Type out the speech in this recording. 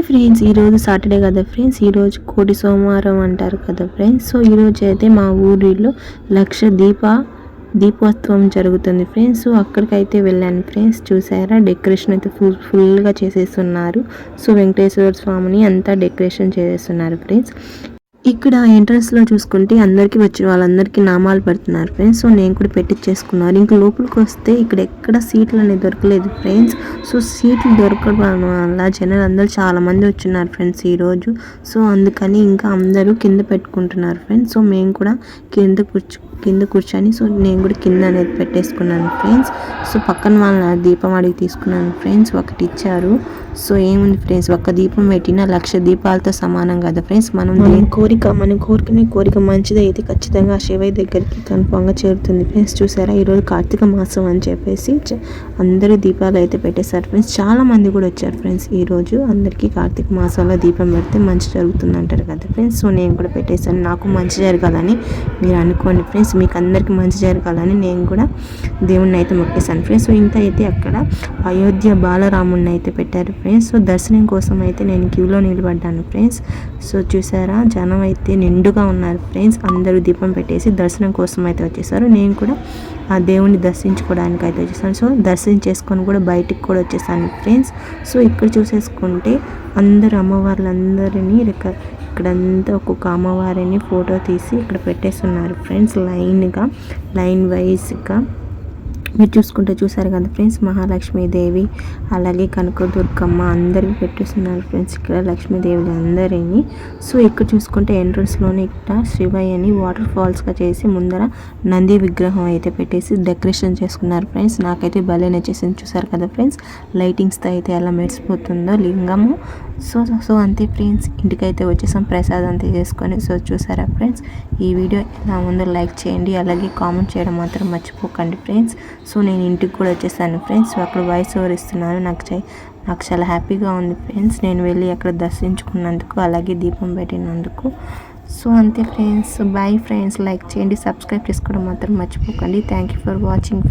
Hi friends ఈరోజు Saturday కదా friends ఈరోజు కోటి సోమవారం అంటారు కదా ఫ్రెండ్స్ సో ఈరోజు అయితే మా ఊరిలో లక్ష దీప దీపోత్సవం జరుగుతుంది ఫ్రెండ్స్ సో అక్కడికైతే వెళ్ళాను ఫ్రెండ్స్ చూసారా? డెకరేషన్ అయితే ఫుల్ ఫుల్గా చేసేస్తున్నారు. సో వెంకటేశ్వర స్వామిని అంతా డెకరేషన్ చేసేస్తున్నారు ఫ్రెండ్స్ ఇక్కడ ఎంట్రన్స్లో చూసుకుంటే అందరికీ వచ్చిన వాళ్ళందరికీ నామాలు పెడుతున్నారు ఫ్రెండ్స్ సో నేను కూడా పెట్టించేసుకున్నారు ఇంకా లోపలికి వస్తే ఇక్కడ ఎక్కడ సీట్లు అనేది దొరకలేదు ఫ్రెండ్స్ సో సీట్లు దొరకడం వల్ల జనాలు అందరూ చాలా మంది వచ్చిన్నారు ఫ్రెండ్స్ ఈరోజు సో అందుకని ఇంకా అందరూ కింద పెట్టుకుంటున్నారు ఫ్రెండ్స్ సో మేము కూడా కింద కూర్చు కింద కూర్చొని సో నేను కూడా కింద అనేది పెట్టేసుకున్నాను ఫ్రెండ్స్ సో పక్కన వాళ్ళ దీపం అడిగి తీసుకున్నాను ఫ్రెండ్స్ ఒకటి ఇచ్చారు. సో ఏముంది ఫ్రెండ్స్ ఒక్క దీపం పెట్టిన లక్ష దీపాలతో సమానం కదా ఫ్రెండ్స్ మనం దేని కోరిక మన కోరికనే కోరిక మంచిది అయితే ఖచ్చితంగా ఆ శివయ్య దగ్గరికి కన్ఫామ్గా చేరుతుంది ఫ్రెండ్స్ చూసారా? ఈరోజు కార్తీక మాసం అని చెప్పేసి అందరూ దీపాలు అయితే పెట్టేశారు ఫ్రెండ్స్ చాలా మంది కూడా వచ్చారు ఫ్రెండ్స్ ఈరోజు అందరికీ కార్తీక మాసంలో దీపం పెడితే మంచి జరుగుతుంది అంటారు కదా ఫ్రెండ్స్ సో నేను కూడా పెట్టేశాను. నాకు మంచి జరగాలని మీరు అనుకోండి ఫ్రెండ్స్ మీకు అందరికీ మంచి జరగాలని నేను కూడా దేవుణ్ణి అయితే మొక్కేశాను ఫ్రెండ్స్ సో ఇంత అయితే అక్కడ అయోధ్య బాలరాముడిని అయితే పెట్టారు ఫ్రెండ్స్ సో దర్శనం కోసం అయితే నేను క్యూలో నిలబడ్డాను ఫ్రెండ్స్ సో చూసారా జనం అయితే నిండుగా ఉన్నారు ఫ్రెండ్స్ అందరూ దీపం పెట్టేసి దర్శనం కోసం అయితే వచ్చేసారు. నేను కూడా ఆ దేవుణ్ణి దర్శించుకోవడానికి అయితే వచ్చేసాను. సో దర్శనం చేసుకొని కూడా బయటికి కూడా వచ్చేసాను ఫ్రెండ్స్ సో ఇక్కడ చూసేసుకుంటే అందరు అమ్మవార్లందరినీ ఇక్కడంతా ఒక్కొక్క అమ్మవారిని ఫోటో తీసి ఇక్కడ పెట్టేస్తున్నారు ఫ్రెండ్స్ లైన్గా లైన్ వైజ్గా. మీరు చూసుకుంటే చూసారు కదా ఫ్రెండ్స్ మహాలక్ష్మీదేవి అలాగే కనకదుర్గమ్మ అందరికి పెట్టేస్తున్నారు ఫ్రెండ్స్. ఇక్కడ లక్ష్మీదేవి అందరిని. సో ఇక్కడ చూసుకుంటే ఎంట్రన్స్లోనే ఇక్కడ శివయ్యని వాటర్ ఫాల్స్గా చేసి ముందర నంది విగ్రహం అయితే పెట్టేసి డెకరేషన్ చేసుకున్నారు ఫ్రెండ్స్. నాకైతే భలే నచ్చేసింది చూసారు కదా ఫ్రెండ్స్. లైటింగ్స్తో అయితే ఎలా మెరిసిపోతుందో లింగము. సో సో అంతే ఫ్రెండ్స్. ఇంటికైతే వచ్చేసాం ప్రసాదం చేసుకొని సో చూసారా ఫ్రెండ్స్? ఈ వీడియో ఎలా ముందు లైక్ చేయండి. అలాగే కామెంట్ చేయడం మాత్రం మర్చిపోకండి ఫ్రెండ్స్. సో నేను ఇంటికి కూడా వచ్చేసాను ఫ్రెండ్స్. అక్కడ వాయిస్ ఓవర్ ఇస్తున్నాను నాకు నాకు చాలా హ్యాపీగా ఉంది ఫ్రెండ్స్. నేను వెళ్ళి అక్కడ దర్శించుకున్నందుకు అలాగే దీపం పెట్టినందుకు. సో అంతే ఫ్రెండ్స్. బాయ్ ఫ్రెండ్స్ లైక్ చేయండి. సబ్స్క్రైబ్ చేసుకోవడం మాత్రం మర్చిపోకండి. Thank you for watching